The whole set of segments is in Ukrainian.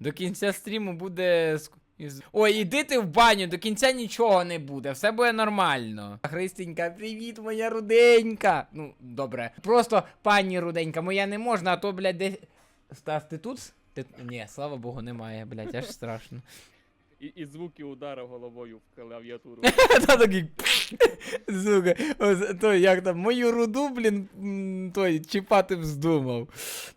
До кінця стріму буде. Ой, іди ти в баню, до кінця нічого не буде, все буде нормально. Христенька, привіт, моя руденька. Ну, добре. Просто пані руденька, моя не можна, а то, блядь, десь. Стас, ти тут? Ти... Ні, слава Богу, немає, блядь, аж страшно. І, і звуки удару головою в клавіатуру. Та такий. Ось той, як там, мою руду, блін, той, чіпати вздумав.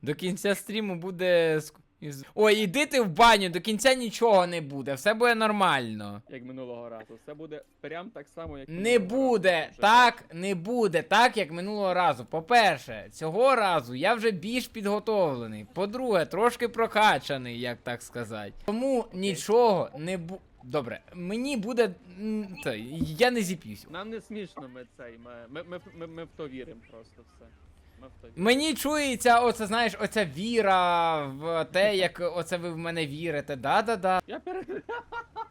До кінця стріму буде. Із- Ой, іди ти в баню, до кінця нічого не буде, все буде нормально. Як минулого разу. Все буде прям так само, як Не минулого разу. буде, так, не буде, так як минулого разу. По-перше, цього разу я вже більш підготовлений. По-друге, трошки прокачаний, як так сказати. Тому нічого не бу. Добре, мені буде. Це, я не зіп'юсь. Нам не смішно ми цей. Ми, ми, ми, ми, ми в то віримо просто все. Мені чується, оце знаєш, оця віра в те, як оце ви в мене вірите. Да-да-да. Я пере...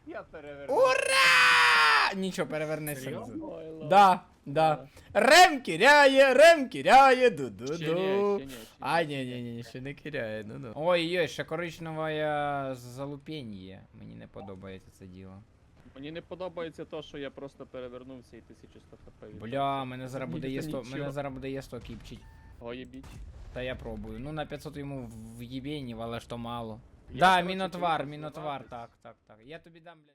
Я переверну. Ура! Нічого, перевернися. Серйозно? Да, да. Рем кіряє, рем кіряє, Ще ні, ду-ду-ду. ще ні, ще ні. А, ні, ні, ні, ще не кіряє, ну ну. Ой-ой, ще коричневе залупеньє. Мені не подобається це діло. Мені не подобається то, що я просто перевернувся і 1100 хп. Бля, мене зараз буде є 100, нічого. мене зараз буде є 100 кіпчить. Гоєбіч. Та я пробую. Ну на 500 йому в'єбєнів, але ж то мало. Я, да, мінотвар, мінотвар, так, так, так. Я тобі дам, блядь.